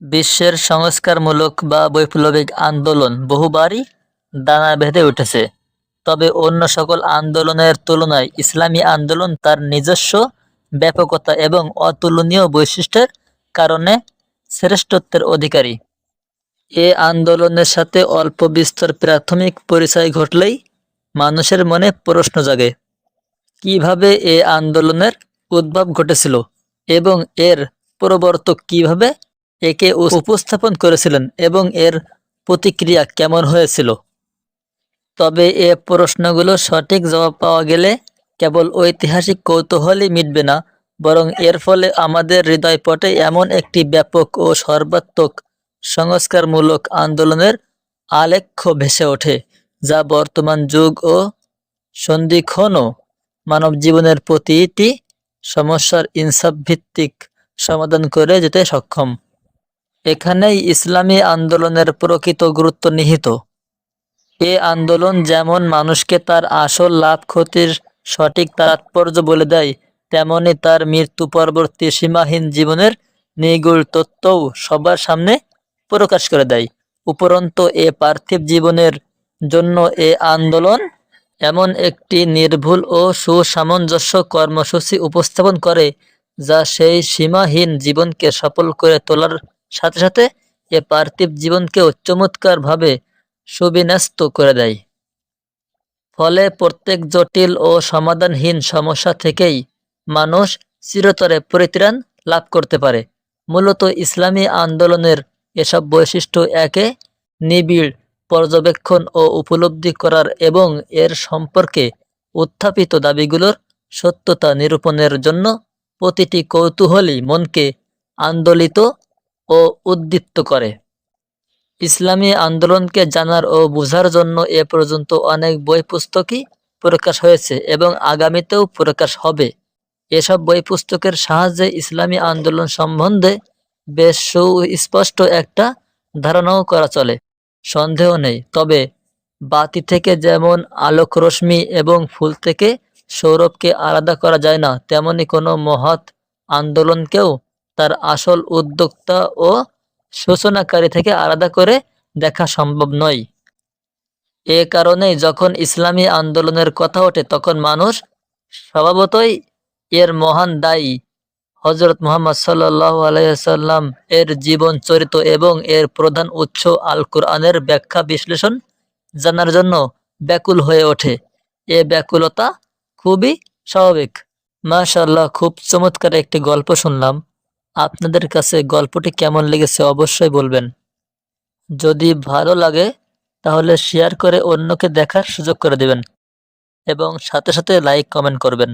বিশ্বের সংস্কারমূলক বা বৈপ্লবিক আন্দোলন বহুবারই দানা বেঁধে উঠেছে। তবে অন্য সকল আন্দোলনের তুলনায় ইসলামী আন্দোলন তার নিজস্ব ব্যাপকতা এবং অতুলনীয় বৈশিষ্ট্যের কারণে শ্রেষ্ঠত্বের অধিকারী। এ আন্দোলনের সাথে অল্প বিস্তর প্রাথমিক পরিচয় ঘটলেই মানুষের মনে প্রশ্ন জাগে, কীভাবে এ আন্দোলনের উদ্ভব ঘটেছিল এবং এর প্রবর্তক কীভাবে একে উপস্থাপন করেছিলেন এবং এর প্রতিক্রিয়া কেমন হয়েছিল? তবে এ প্রশ্নগুলো সঠিক জবাব পাওয়া গেলে কেবল ঐতিহাসিক কৌতূহলই মিটবে না, বরং এর ফলে আমাদের হৃদয়পটে এমন একটি ব্যাপক ও সর্বাত্মক সংস্কারমূলক আন্দোলনের আলেখ্য ভেসে ওঠে, যা বর্তমান যুগ ও সন্ধিক্ষণও মানব জীবনের প্রতিটি সমস্যার ইনসাফ ভিত্তিক সমাধান করে যেতে সক্ষম। এখানেই ইসলামী আন্দোলনের প্রকৃত গুরুত্ব নিহিত। এ আন্দোলন যেমন মানুষকে তার আসল লাভ ক্ষতির সঠিক তাৎপর্য বলে দেয়, তেমনি তার মৃত্যু পরবর্তী সীমাহীন জীবনের নিগুড় তত্ত্বও সবার সামনে প্রকাশ করে দেয়। উপরন্ত, এ পার্থিব জীবনের জন্য এ আন্দোলন এমন একটি নির্ভুল ও সুসামঞ্জস্য কর্মসূচি উপস্থাপন করে, যা সেই সীমাহীন জীবনকে সফল করে তোলার সাথে সাথে এ পার্থিব জীবনকেও চমৎকারভাবে সুবিন্যস্ত করে দেয়। ফলে প্রত্যেক জটিল ও সমাধানহীন সমস্যা থেকেই মানুষ চিরতরে পরিত্রাণ লাভ করতে পারে। মূলত ইসলামী আন্দোলনের এসব বৈশিষ্ট্য একে নিবিড়, পর্যবেক্ষণ ও উপলব্ধি করার এবং এর সম্পর্কে উত্থাপিত দাবিগুলোর সত্যতা নিরূপণের জন্য প্রতিটি কৌতূহলী মনকে আন্দোলিত ও উদ্দীপ্ত করে। ইসলামী আন্দোলনকে জানার ও বোঝার জন্য এ পর্যন্ত অনেক বই পুস্তকই প্রকাশ হয়েছে এবং আগামীতেও প্রকাশ হবে। এসব বই পুস্তকের সাহায্যে ইসলামী আন্দোলন সম্বন্ধে বেশ সুস্পষ্ট একটা ধারণাও করা চলে। সন্দেহ নেই, তবে বাতি থেকে যেমন আলোক রশ্মি এবং ফুল থেকে সৌরভকে আলাদা করা যায় না, তেমনি কোনো মহৎ আন্দোলনকেও তার আসল উদ্যোক্তা ও সূচনাকারী থেকে আলাদা করে দেখা সম্ভব নয়। এ কারণেই যখন ইসলামী আন্দোলনের কথা ওঠে, তখন মানুষ স্বভাবতই এর মহান দায়ী। হজরত মোহাম্মদ সাল্লাহ আলাইসাল্লাম এর জীবন চরিত্র এবং এর প্রধান উৎস আল কোরআনের ব্যাখ্যা বিশ্লেষণ জানার জন্য ব্যাকুল হয়ে ওঠে। এ ব্যাকুলতা খুবই স্বাভাবিক। মাশাল্লাহ খুব চমৎকার একটি গল্প শুনলাম। আপনাদের কাছে গল্পটি কেমন লেগেছে অবশ্যই বলবেন। যদি ভালো লাগে, তাহলে শেয়ার করে অন্যকে দেখার সুযোগ করে দেবেন এবং সাথে সাথে লাইক, কমেন্ট করবেন।